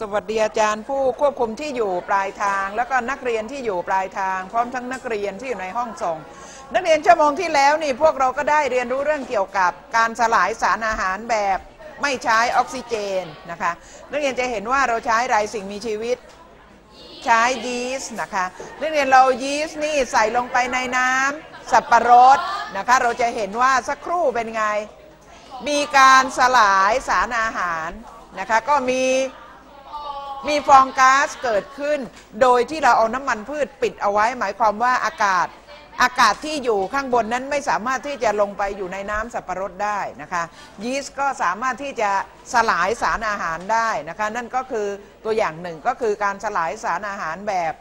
สวัสดีอาจารย์ผู้ควบคุมที่อยู่ปลายทาง แล้วก็นักเรียนที่อยู่ปลายทาง พร้อมทั้งนักเรียนที่อยู่ในห้องส่ง นักเรียนชั่วโมงที่แล้วนี่พวกเราก็ได้เรียนรู้เรื่องเกี่ยวกับการสลายสารอาหารแบบไม่ใช้ออกซิเจนนะคะนักเรียนจะเห็นว่าเราใช้ไรสิ่งมีชีวิต ใช้ยีสต์นะคะนักเรียนเรายีสต์นี่ใส่ลงไปในน้ำสับปะรดนะคะเราจะเห็นว่าสักครู่เป็นไง มีการสลายสารอาหารนะคะก็มี มีฟองก๊าซเกิดขึ้น โดยที่เราเอาน้ำมันพืชปิดเอาไว้ หมายความว่าอากาศอากาศที่อยู่ข้างบนนั้นไม่สามารถที่จะลงไปอยู่ในน้ำสับปะรดได้นะคะยีสต์ก็สามารถที่จะสลายสารอาหารได้นะคะนั่นก็คือตัวอย่างหนึ่งก็คือการสลายสารอาหารแบบ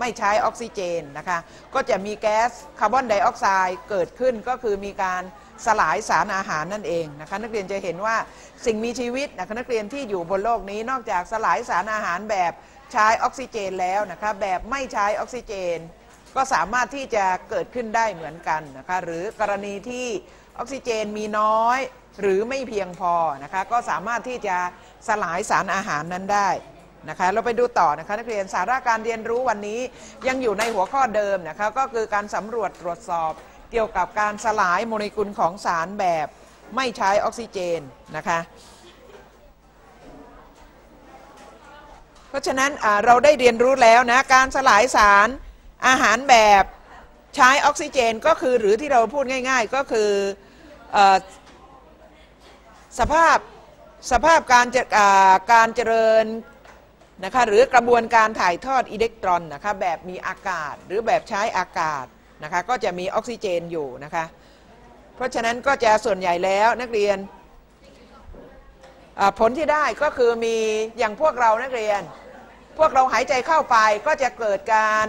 ไม่ใช้ออกซิเจนนะคะก็จะมีแก๊สคาร์บอนไดออกไซด์เกิดขึ้นก็คือมีการ สลายสารอาหารนั่นเองนะคะนักเรียนจะเห็นว่าสิ่งมีชีวิตนะคะนักเรียนที่อยู่บนโลกนี้นอกจากสลายสารอาหารแบบใช้ออกซิเจนแล้วนะคะแบบไม่ใช้ออกซิเจน ก็สามารถที่จะเกิดขึ้นได้เหมือนกันนะคะหรือกรณีที่ออกซิเจนมีน้อยหรือไม่เพียงพอนะคะก็สามารถที่จะสลายสารอาหารนั้นได้นะคะเราไปดูต่อนะคะนักเรียนสาระการเรียนรู้วันนี้ยังอยู่ในหัวข้อเดิมนะคะก็คือการสำรวจตรวจสอบ เกี่ยวกับการสลายโมเลกุลของสารแบบไม่ใช้ออกซิเจนนะคะเพราะฉะนั้นเราได้เรียนรู้แล้วนะการสลายสารอาหารแบบใช้ออกซิเจนก็คือหรือที่เราพูดง่าย ๆ ก็คืออสภาพสภาพการการเจริญนะคะหรือกระบวนการถ่ายทอดอิเล็กตรอนนะคะแบบมีอากาศหรือแบบใช้อากาศ นะคะก็จะมีออกซิเจนอยู่นะคะเพราะฉะนั้นก็จะส่วนใหญ่แล้วนักเรียนผลที่ได้ก็คือมีอย่างพวกเรานักเรียน พวกเราหายใจเข้าไปก็จะเกิดการ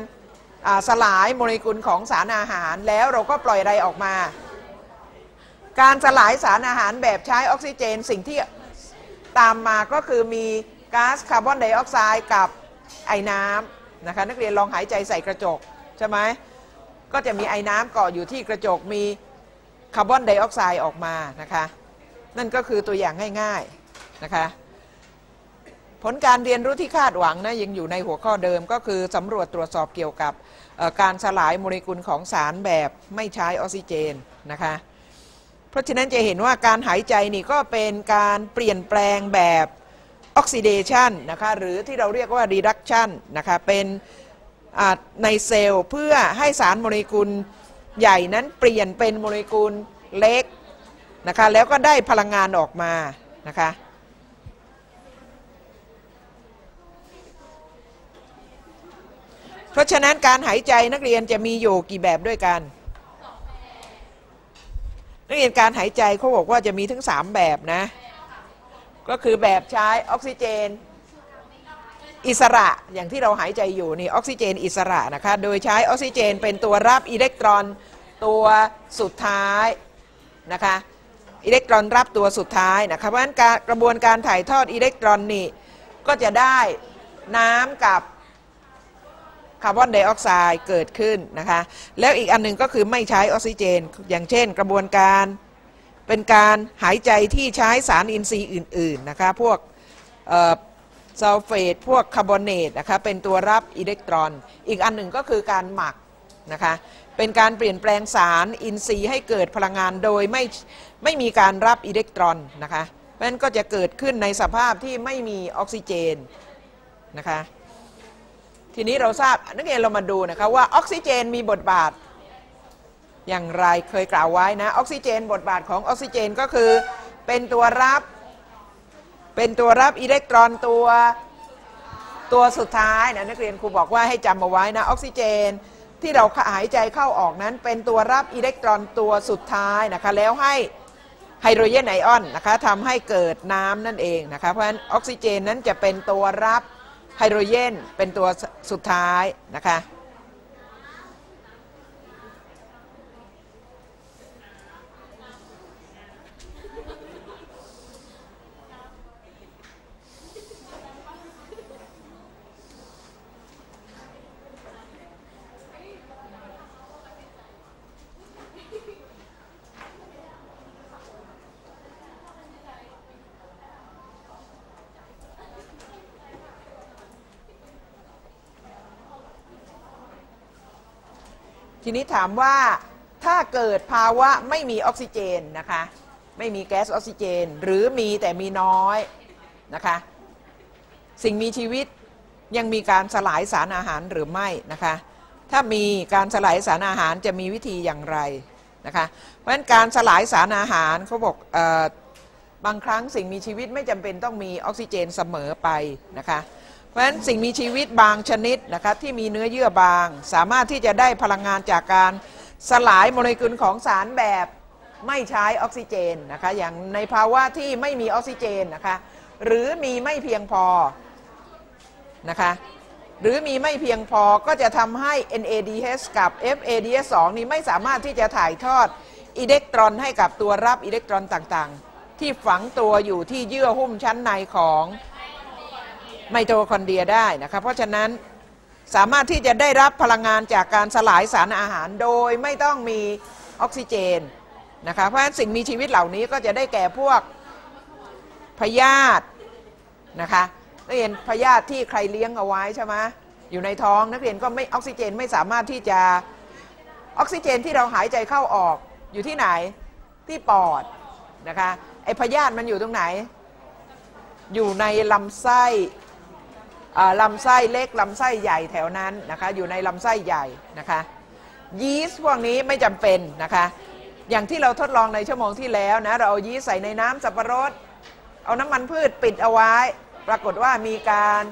สลายโมเลกุลของสารอาหารแล้วเราก็ปล่อยอะไรออกมา การสลายสารอาหารแบบใช้ออกซิเจนสิ่งที่ตามมาก็คือมีก๊าซคาร์บอนไดออกไซด์กับไอ้น้ำนะคะนักเรียนลองหายใจใส่กระจกใช่ไหม ก็จะมีไอ้น้ำเกาะอยู่ที่กระจกมีคาร์บอนไดออกไซด์ออกมานะคะนั่นก็คือตัวอย่างง่ายๆนะคะผลการเรียนรู้ที่คาดหวังนะยังอยู่ในหัวข้อเดิมก็คือสำรวจตรวจสอบเกี่ยวกับการสลายโมเลกุลของสารแบบไม่ใช้ออกซิเจนนะคะเพราะฉะนั้นจะเห็นว่าการหายใจนี่ก็เป็นการเปลี่ยนแปลงแบบออกซิเดชันนะคะหรือที่เราเรียกว่ารีดักชันนะคะเป็น ในเซลล์เพื่อให้สารโมเลกุลใหญ่นั้นเปลี่ยนเป็นโมเลกุลเล็กนะคะแล้วก็ได้พลังงานออกมานะคะเพราะฉะนั้นการหายใจนักเรียนจะมีอยู่กี่แบบด้วยกัน นักเรียนการหายใจเขาบอกว่าจะมีถึง3 แบบนะ ก็คือแบบใช้ออกซิเจน อิสระอย่างที่เราหายใจอยู่นี่ออกซิเจนอิสระนะคะโดยใช้ออกซิเจนเป็นตัวรับอิเล็กตรอนตัวสุดท้ายนะคะอิเล็กตรอนรับตัวสุดท้ายนะคะเพราะฉะนั้นกระบวนการถ่ายทอดอิเล็กตรอนนี่ก็จะได้น้ำกับคาร์บอนไดออกไซด์เกิดขึ้นนะคะแล้วอีกอันนึงก็คือไม่ใช้ออกซิเจน อย่างเช่นกระบวนการเป็นการหายใจที่ใช้สารอินทรีย์อื่นๆนะคะพวก ซัลเฟตพวกคาร์บอเนตนะคะเป็นตัวรับอิเล็กตรอน อีกอันหนึ่งก็คือการหมักนะคะเป็นการเปลี่ยนแปลงสารอินทรีย์ให้เกิดพลังงานโดยไม่ไม่มีการรับอิเล็กตรอนนะคะเพราะฉะนั้นก็จะเกิดขึ้นในสภาพที่ไม่มีออกซิเจนนะคะทีนี้เราทราบนักเรียนเรามาดูนะคะว่าออกซิเจนมีบทบาทอย่างไรเคยกล่าวไว้นะออกซิเจนบทบาทของออกซิเจนก็คือเป็นตัวรับ เป็นตัวรับอิเล็กตรอนตัวตัวสุดท้ายนะนักเรียนครูบอกว่าให้จำเอาไว้นะออกซิเจน ที่เราหายใจเข้าออกนั้น เป็นตัวรับอิเล็กตรอนตัวสุดท้ายนะคะแล้วให้ไฮโดรเจนไอออนนะคะทำให้เกิดน้ำนั่นเองนะคะเพราะฉะนั้นออกซิเจนนั้นจะเป็นตัวรับไฮโดรเจนเป็นตัวสุดท้ายนะคะ ทีนี้ถามว่าถ้าเกิดภาวะไม่มีออกซิเจนนะคะ ไม่มีแก๊สออกซิเจน หรือมีแต่มีน้อยนะคะ สิ่งมีชีวิตยังมีการสลายสารอาหารหรือไม่นะคะ ถ้ามีการสลายสารอาหารจะมีวิธีอย่างไรนะคะ เพราะฉะนั้นการสลายสารอาหารเขาบอกออบางครั้งสิ่งมีชีวิตไม่จำเป็นต้องมีออกซิเจนเสมอไปนะคะ ราะฉะนั้นสิ่งมีชีวิตบางชนิดนะคะที่มีเนื้อเยื่อบาง สามารถที่จะได้พลังงานจากการสลายโมเลกุลของสารแบบไม่ใช้ออกซิเจนนะคะอย่างในภาวะที่ไม่มีออกซิเจนนะคะหรือมีไม่เพียงพอนะคะหรือมีไม่เพียงพอก็จะทำให้ NADH กับ FADH2 นี้ไม่สามารถที่จะถ่ายทอดอิเล็กตรอนให้กับตัวรับอิเล็กตรอนต่างๆ ที่ฝังตัวอยู่ที่เยื่อหุ้มชั้นในของ ไมโทคอนเดรียได้นะคะเพราะฉะนั้นสามารถที่จะได้รับพลังงานจากการสลายสารอาหารโดยไม่ต้องมีออกซิเจนนะคะเพราะฉะนั้นสิ่งมีชีวิตเหล่านี้ก็จะได้แก่พวกพยาธินะคะนักเรียนพยาธิที่ใครเลี้ยงเอาไว้ใช่ไหมอยู่ในท้องนักเรียนก็ไม่ออกซิเจนไม่สามารถที่จะออกซิเจนที่เราหายใจเข้าออกอยู่ที่ไหนที่ปอดนะคะไอพยาธิมันอยู่ตรงไหน อยู่ในลำไส้ ลำไส้เล็กลำไส้ใหญ่แถวนั้นนะคะอยู่ในลำไส้ใหญ่นะคะยีสต์พวกนี้ไม่จำเป็นนะคะอย่างที่เราทดลองในชั่วโมงที่แล้วนะเราเอายีสต์ใส่ในน้ำสับปะรด เอาน้ำมันพืชปิดเอาไว้ ปรากฏว่ามีการ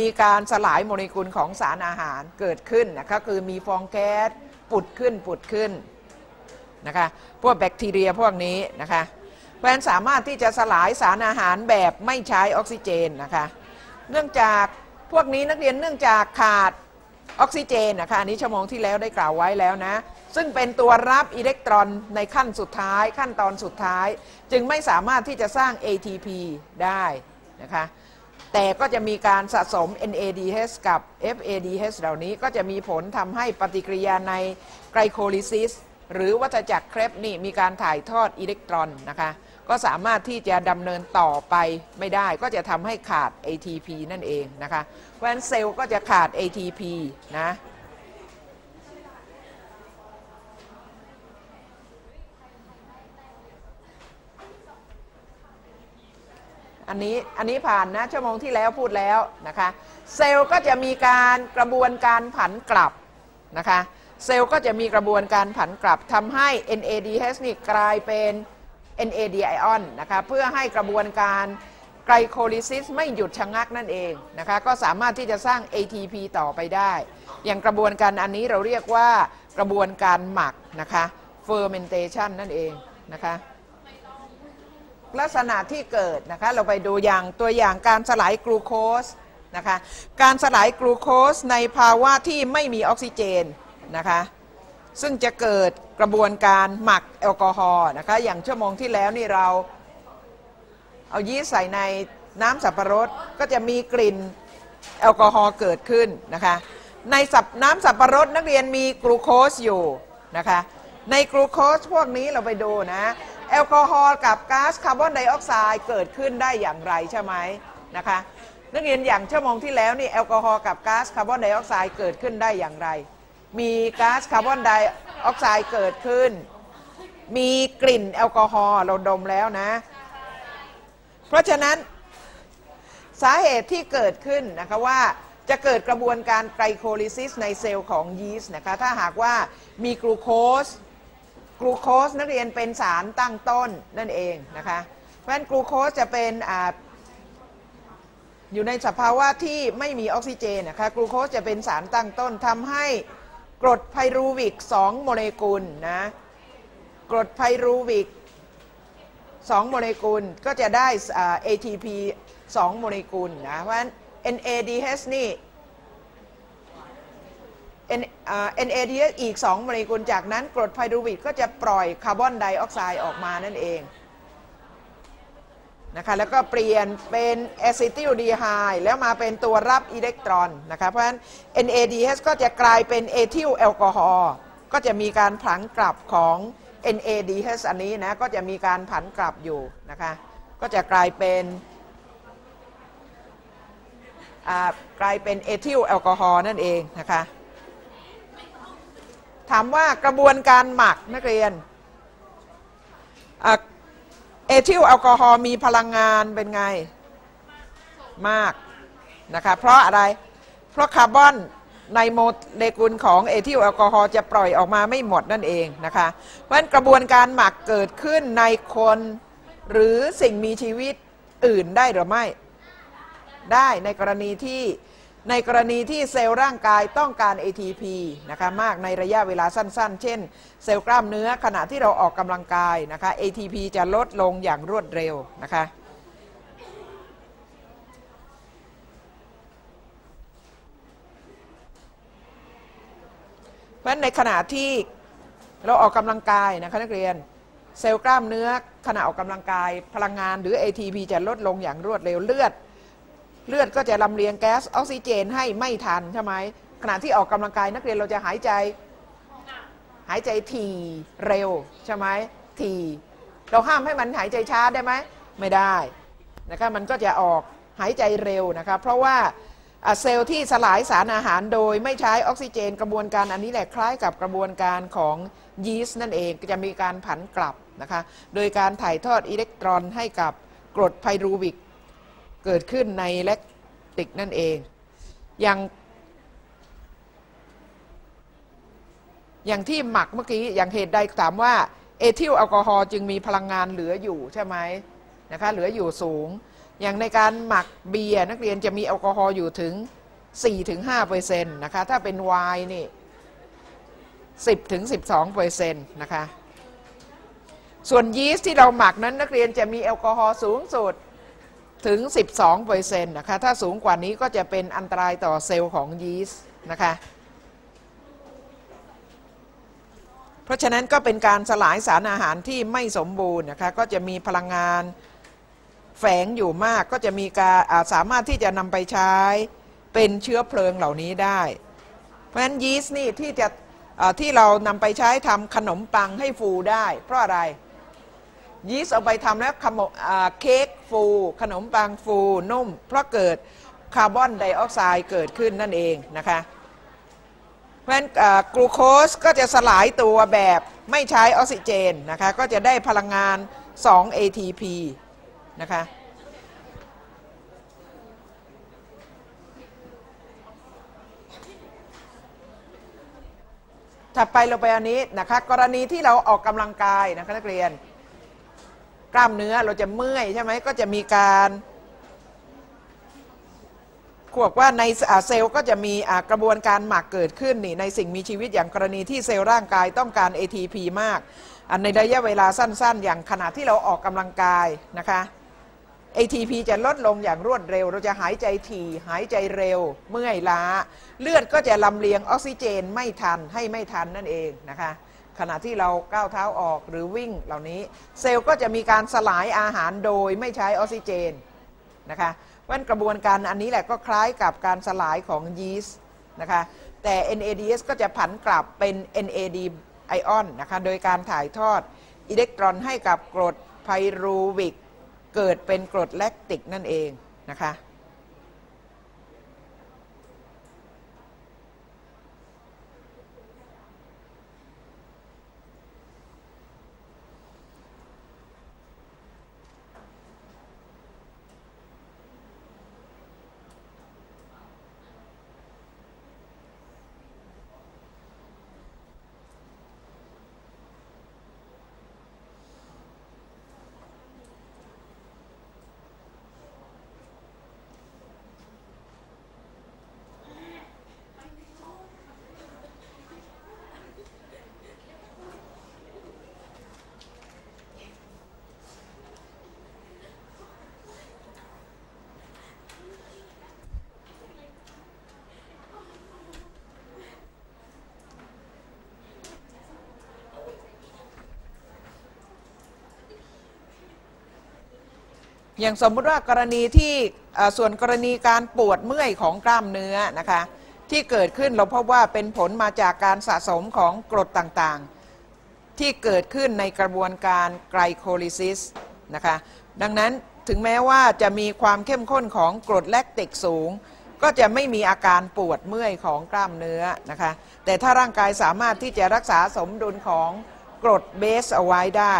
มีการสลายโมเลกุลของสารอาหารเกิดขึ้นนะคะคือมีฟองแก๊สปุดขึ้นปุดขึ้นนะคะพวกแบคทีเรียพวกนี้นะคะเพราะฉะนั้นสามารถที่จะสลายสารอาหารแบบไม่ใช้ออกซิเจนนะคะ เนื่องจากพวกนี้นักเรียนเนื่องจากขาดออกซิเจนนะคะอันนี้ชั่วโมงที่แล้วได้กล่าวไว้แล้วนะ ซึ่งเป็นตัวรับอิเล็กตรอนในขั้นสุดท้าย ขั้นตอนสุดท้าย จึงไม่สามารถที่จะสร้าง ATP ได้นะคะแต่ก็จะมีการสะสม NADH กับ FADH เหล่านี้ก็จะมีผลทำให้ปฏิกิริยาในไกลโคลิซิส หรือวัฏจักรเครปนี่มีการถ่ายทอดอิเล็กตรอนนะคะ ก็สามารถที่จะดำเนินต่อไปไม่ได้ ก็จะทำให้ขาด ATP นั่นเองนะคะเพราะฉะนั้นเซลล์ก็จะขาด ATP นะอันนี้อันนี้ผ่านนะชั่วโมงที่แล้วพูดแล้วนะคะ เซลล์ก็จะมีการกระบวนการผันกลับนะคะ เซลล์ก็จะมีกระบวนการผันกลับทำให้ NADH นี่กลายเป็น NAD ไอออนนะคะเพื่อให้กระบวนการไกลโคลิซิสไม่หยุดชะงักนั่นเองนะคะก็สามารถที่จะสร้าง ATP ต่อไปได้ อย่างกระบวนการอันนี้เราเรียกว่ากระบวนการหมักนะคะ fermentation นั่นเองนะคะลักษณะที่เกิดนะคะเราไปดูอย่างตัวอย่างการสลายกลูโคสนะคะการสลายกลูโคสในภาวะที่ไม่มีออกซิเจน นะคะ ซึ่งจะเกิดกระบวนการหมักแอลกอฮอล์นะคะ อย่างชั่วโมงที่แล้วนี่เราเอายีสต์ใส่ในน้ำสับปะรดก็จะมีกลิ่นแอลกอฮอล์เกิดขึ้นนะคะ ในสับน้ำสับปะรดนักเรียนมีกลูโคสอยู่นะคะ ในกลูโคสพวกนี้เราไปดูนะ แอลกอฮอล์กับก๊าซคาร์บอนไดออกไซด์เกิดขึ้นได้อย่างไรใช่ไหมนะคะ นักเรียนอย่างชั่วโมงที่แล้วนี่แอลกอฮอล์กับก๊าซคาร์บอนไดออกไซด์เกิดขึ้นได้อย่างไร มีก๊าซคาร์บอนไดออกไซด์เกิดขึ้น มีกลิ่นแอลกอฮอล์เราดมแล้วนะ เพราะฉะนั้นสาเหตุที่เกิดขึ้นนะคะว่าจะเกิดกระบวนการไกลโคลิซิสในเซลล์ของยีสต์นะคะถ้าหากว่ามีกลูโคสกลูโคสนักเรียนเป็นสารตั้งต้นนั่นเองนะคะเพราะฉะนั้นกลูโคสจะเป็นออยู่ในสภาวะที่ไม่มีออกซิเจนนะคะกลูโคสจะเป็นสารตั้งต้นทำให้ กรดไพรูวิก 2 โมเลกุลนะกรดไพรูวิก 2 โมเลกุลก็จะได้ ATP 2 โมเลกุลนะเพราะฉะนั้น NADH นี่ NADH อีก 2 โมเลกุลจากนั้นกรดไพรูวิกก็จะปล่อยคาร์บอนไดออกไซด์ออกมานั่นเอง นะคะแล้วก็เปลี่ยนเป็นแอซิติลดีไฮแล้วมาเป็นตัวรับอิเล็กตรอนนะคะเพราะฉะนั้น NADH ก็จะกลายเป็นเอทิลแอลกอฮอล์ก็จะมีการผันกลับของ NADH อันนี้นะก็จะมีการผันกลับอยู่นะคะก็จะกลายเป็นกลายเป็นเอทิลแอลกอฮอล์นั่นเองนะคะถามว่ากระบวนการหมักนักเรียน อะเอทิลแอลกอฮอล์มีพลังงานเป็นไง มากนะคะเพราะอะไร เพราะคาร์บอนในโมเลกุลของเอทิลแอลกอฮอล์จะปล่อยออกมาไม่หมดนั่นเองนะคะ เพราะฉะนั้นกระบวนการหมักเกิดขึ้นในคนหรือสิ่งมีชีวิตอื่นได้หรือไม่ ได้ในกรณีที่ ในกรณีที่เซลล์ร่างกายต้องการ ATP นะคะมากในระยะเวลาสั้นๆ เช่น เซลล์กล้ามเนื้อขณะที่เราออกกำลังกายนะคะ ATP จะลดลงอย่างรวดเร็วนะคะเพราะฉะนั้นในขณะที่เราออกกำลังกายนะคะนักเรียนเซลล์กล้ามเนื้อขณะออกกำลังกายพลังงานหรือ ATP จะลดลงอย่างรวดเร็วเลือด เลือดก็จะลำเลียงแก๊สออกซิเจนให้ไม่ทันใช่ไหมขณะที่ออกกำลังกายนักเรียนเราจะหายใจ หายใจทีเร็วใช่ไหมทีเราห้ามให้มันหายใจช้าได้ไหมไม่ได้นะคะมันก็จะออกหายใจเร็วนะคะเพราะว่าเซลล์ที่สลายสารอาหารโดยไม่ใช้ออกซิเจน กระบวนการอันนี้แหละคล้ายกับกระบวนการของยีสต์นั่นเองจะมีการผันกลับนะคะโดยการถ่ายทอดอิเล็กตรอนให้กับกรดไพรูวิก เกิดขึ้นในแลคติกนั่นเอง อย่าง อย่างที่หมักเมื่อกี้ อย่างเหตุใดถามว่าเอทิลแอลกอฮอล์จึงมีพลังงานเหลืออยู่ใช่ไหมนะคะเหลืออยู่สูง อย่างในการหมักเบียร์นักเรียนจะมีแอลกอฮอล์อยู่ถึง 4-5%นะคะถ้าเป็นไวน์นี่ 10-12%นะคะส่วนยีสต์ที่เราหมักนั้นนักเรียนจะมีแอลกอฮอล์สูงสุด ถึง 12%นะคะถ้าสูงกว่านี้ก็จะเป็นอันตรายต่อเซลล์ของยีสต์นะคะเพราะฉะนั้นก็เป็นการสลายสารอาหารที่ไม่สมบูรณ์นะคะก็จะมีพลังงานแฝงอยู่มากก็จะมีการาสามารถที่จะนำไปใช้เป็นเชื้อเพลิงเหล่านี้ได้ เพราะฉะนั้นยีสต์นี่ที่จะที่เรานำไปใช้ทำขนมปังให้ฟูได้ เพราะอะไร ยีสต์เอาไปทำแล้วขมเค้กฟู ขนมปังฟูนุ่ม เพราะเกิดคาร์บอนไดออกไซด์เกิดขึ้นนั่นเองนะคะเพราะฉะนั้นกลูโคสก็จะสลายตัวแบบไม่ใช้ออกซิเจนนะคะก็จะได้พลังงาน 2 ATP นะคะถัดไปเราไปอันนี้นะคะกรณีที่เราออกกำลังกายนะคะนักเรียน กล้ามเนื้อเราจะเมื่อยใช่ไหมก็จะมีการขวบว่าในเซลล์ก็จะมีกระบวนการหมักเกิดขึ้นนี่ในสิ่งมีชีวิตอย่างกรณีที่เซลล์ร่างกายต้องการ ATP มาก ในระยะเวลาสั้นๆ อย่างขณะที่เราออกกำลังกายนะคะ ATP จะลดลงอย่างรวดเร็ว เราจะหายใจถี่ หายใจเร็ว เมื่อยล้า เลือดก็จะลำเลียงออกซิเจนไม่ทันให้ไม่ทันนั่นเองนะคะ ขณะที่เราก้าวเท้าออกหรือวิ่งเหล่านี้ เซลล์ก็จะมีการสลายอาหารโดยไม่ใช้ออกซิเจนนะคะเพราะฉะนั้นกระบวนการอันนี้แหละก็คล้ายกับการสลายของยีสต์นะคะแต่ NADS ก็จะผันกลับเป็น NAD ไอออนนะคะโดยการถ่ายทอดอิเล็กตรอนให้กับกรดไพรูวิก เกิดเป็นกรดแลคติกนั่นเองนะคะ อย่างสมมุติว่ากรณีที่ส่วนกรณีการปวดเมื่อยของกล้ามเนื้อนะคะที่เกิดขึ้นเราพบว่าเป็นผลมาจากการสะสมของกรดต่างๆ ที่เกิดขึ้นในกระบวนการไกลโคลิซิสนะคะดังนั้นถึงแม้ว่าจะมีความเข้มข้นของกรดแลคติกสูง ก็จะไม่มีอาการปวดเมื่อยของกล้ามเนื้อนะคะแต่ถ้าร่างกายสามารถที่จะรักษาสมดุลของกรดเบสเอาไว้ได้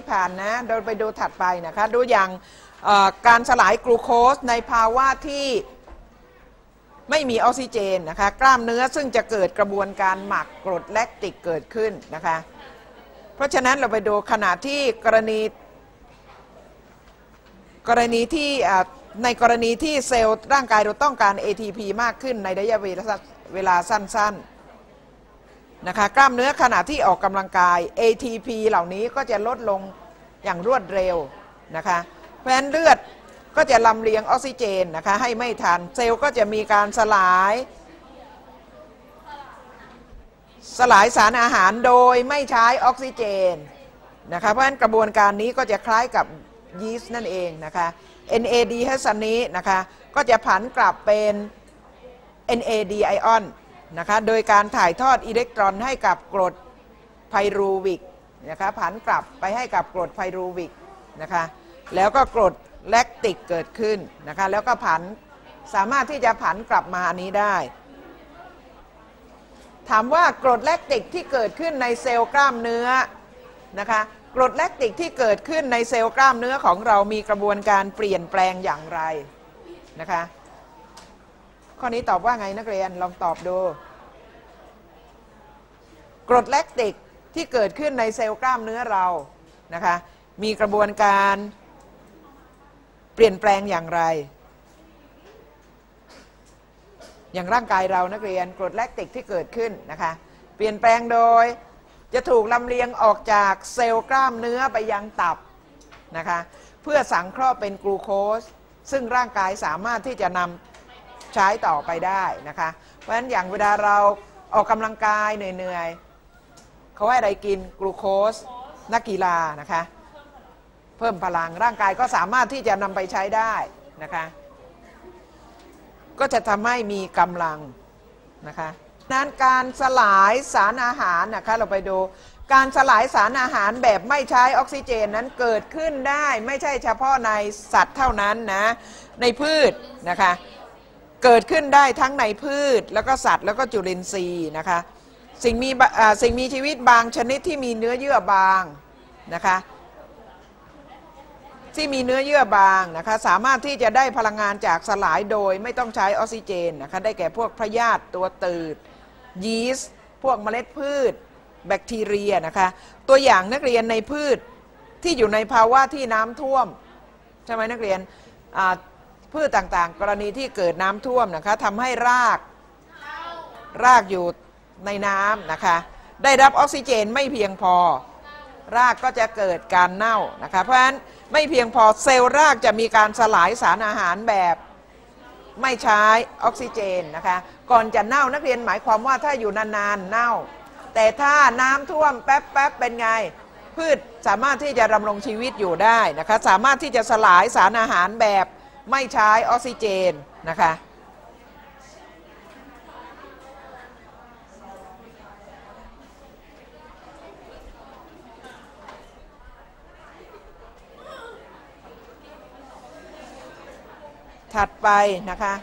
นี้ผ่านนะเราไปดูถัดไปนะคะดูอย่างการสลายกลูโคสในภาวะที่ไม่มีออกซิเจนนะคะกล้ามเนื้อซึ่งจะเกิดกระบวนการหมักกรดแลคติกเกิดขึ้นนะคะเพราะฉะนั้นเราไปดูขณะที่กรณี กรณีที่ในกรณีที่เซลล์ร่างกายเราต้องการ ATP มากขึ้นในระยะเวลาเวลาสั้นๆ นะคะกล้ามเนื้อขณะที่ออกกำลังกาย ATP เหล่านี้ก็จะลดลงอย่างรวดเร็วนะคะเพราะฉะนั้นเลือดก็จะลำเลียงออกซิเจนนะคะให้ไม่ทัน เซลล์ก็จะมีการสลาย สลายสารอาหารโดยไม่ใช้ออกซิเจนนะคะเพราะฉะนั้นกระบวนการนี้ก็จะคล้ายกับยีสต์นั่นเองนะคะ NADH อันนี้นะคะก็จะผันกลับเป็น NAD ไอออน นะคะโดยการถ่ายทอดอิเล็กตรอนให้กับกรดไพรูวิกนะคะผันกลับไปให้กับกรดไพรูวิกนะคะแล้วก็กรดแลคติกเกิดขึ้นนะคะแล้วก็ผันสามารถที่จะผันกลับมาอันนี้ได้ ถามว่ากรดแลคติกที่เกิดขึ้นในเซลล์กล้ามเนื้อนะคะกรดแลคติกที่เกิดขึ้นในเซลล์กล้ามเนื้อของเรามีกระบวนการเปลี่ยนแปลงอย่างไรนะคะ ข้อนี้ตอบว่าไงนักเรียนลองตอบดู กรดแลคติกที่เกิดขึ้นในเซลล์กล้ามเนื้อเรานะคะมีกระบวนการเปลี่ยนแปลงอย่างไร อย่างร่างกายเรานักเรียนกรดแลคติกที่เกิดขึ้นนะคะเปลี่ยนแปลงโดยจะถูกลำเลียงออกจากเซลล์กล้ามเนื้อไปยังตับนะคะเพื่อสังเคราะห์เป็นกลูโคส ซึ่งร่างกายสามารถที่จะนำ ใช้ต่อไปได้นะคะ เพราะฉะนั้นอย่างเวลาเราออกกำลังกายเหนื่อยๆเขาให้อะไรกินกลูโคสนักกีฬานะคะ เพิ่มพลังร่างกายก็สามารถที่จะนำไปใช้ได้นะคะ ก็จะทำให้มีกำลังนะคะนั้นการสลายสารอาหารนะคะเราไปดูการสลายสารอาหารแบบไม่ใช้ออกซิเจนนั้นเกิดขึ้นได้ไม่ใช่เฉพาะในสัตว์เท่านั้นนะในพืชนะคะ เกิดขึ้นได้ทั้งในพืชแล้วก็สัตว์แล้วก็จุลินทรีย์นะคะสิ่งมีสิ่งมีชีวิตบางชนิดที่มีเนื้อเยื่อบางนะคะที่มีเนื้อเยื่อบางนะคะสามารถที่จะได้พลังงานจากสลายโดยไม่ต้องใช้ออกซิเจนนะคะได้แก่พวกพยาธิตัวตืด ยีสต์ พวกเมล็ดพืช แบคทีเรียนะคะตัวอย่างนักเรียนในพืชที่อยู่ในภาวะที่น้ำท่วมใช่ไหมนักเรียนอ่า พืชต่างๆ กรณีที่เกิดน้ำท่วมนะคะทำให้รากรากอยู่ในน้ำนะคะ ได้รับออกซิเจนไม่เพียงพอ รากก็จะเกิดการเน่านะคะ เพราะฉะนั้นไม่เพียงพอเซลล์รากจะมีการสลายสารอาหารแบบไม่ใช้ออกซิเจนนะคะ ก่อนจะเน่านักเรียนหมายความว่าถ้าอยู่นานๆเน่า แต่ถ้าน้ำท่วมแป๊บๆเป็นไงพืชสามารถที่จะดำรงชีวิตอยู่ได้นะคะ สามารถที่จะสลายสารอาหารแบบ ไม่ใช้ออกซิเจนนะคะถัดไปนะคะ